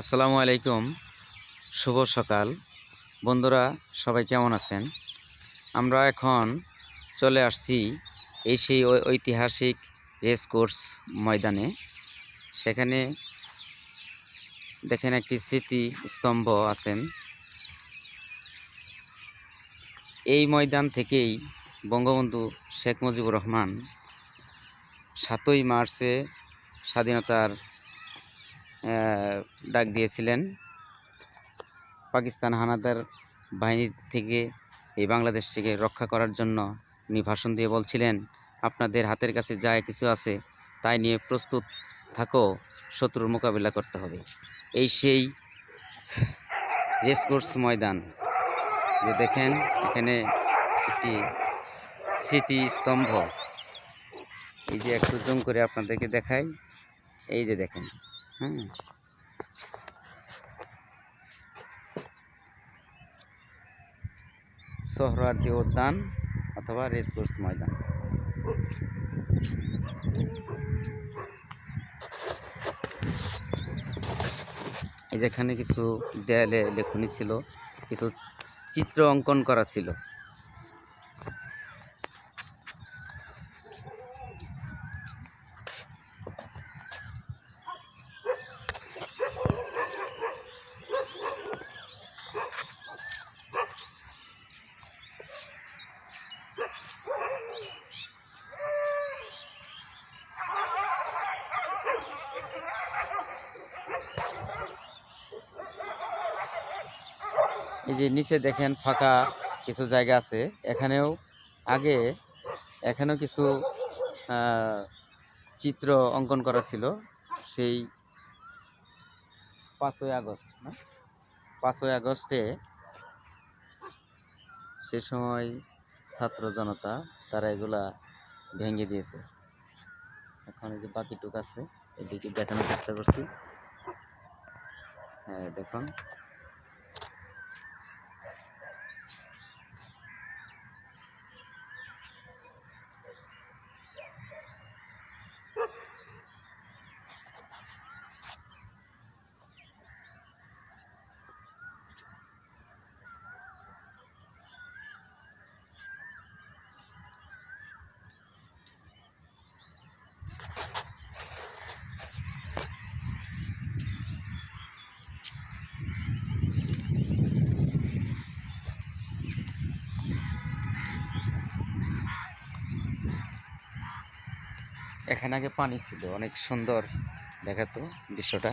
আসসালামু আলাইকুম। শুভ সকাল। বন্ধুরা, সবাই কেমন আছেন? আমরা এখন চলে আসছি এই সেই ঐতিহাসিক রেস কোর্স ময়দানে। সেখানে দেখেন একটি স্মৃতি স্তম্ভ আছেন। এই ময়দান থেকেই বঙ্গবন্ধু শেখ মুজিবুর রহমান সাতই মার্চে স্বাধীনতার ডাক দিয়েছিলেন। পাকিস্তান হানাদার বাহিনী থেকে এই বাংলাদেশকে রক্ষা করার জন্য উনি ভাষণ দিয়ে বলছিলেন, আপনাদের হাতের কাছে যা কিছু আছে, তাই নিয়ে প্রস্তুত থাকো, শত্রুর মোকাবিলা করতে হবে। এই সেই রেসকোর্স ময়দান। যে দেখেন, এখানে একটি স্মৃতি স্তম্ভ এই যে একটু জুম করে আপনাদেরকে দেখাই। এই যে দেখেন। হুম। সোহরাওয়ার্দী উদ্যান অথবা রেসকোর্স ময়দান। যেখানে কিছু দেয়ালে লেখনি ছিল, কিছু চিত্র অঙ্কন করা ছিল। এই যে নিচে দেখেন ফাঁকা কিছু জায়গা আছে। এখানেও আগে এখানেও কিছু চিত্র অঙ্কন করা ছিল। সেই পাঁচই আগস্ট পাঁচই আগস্টে সে সময় ছাত্র জনতা তারা এগুলা ভেঙে দিয়েছে। এখন এই যে বাকিটুক আছে, এদিকে দেখানোর চেষ্টা করছি। হ্যাঁ দেখুন। এখানে আগে পানি ছিল অনেক সুন্দর দেখাতো দৃশ্যটা।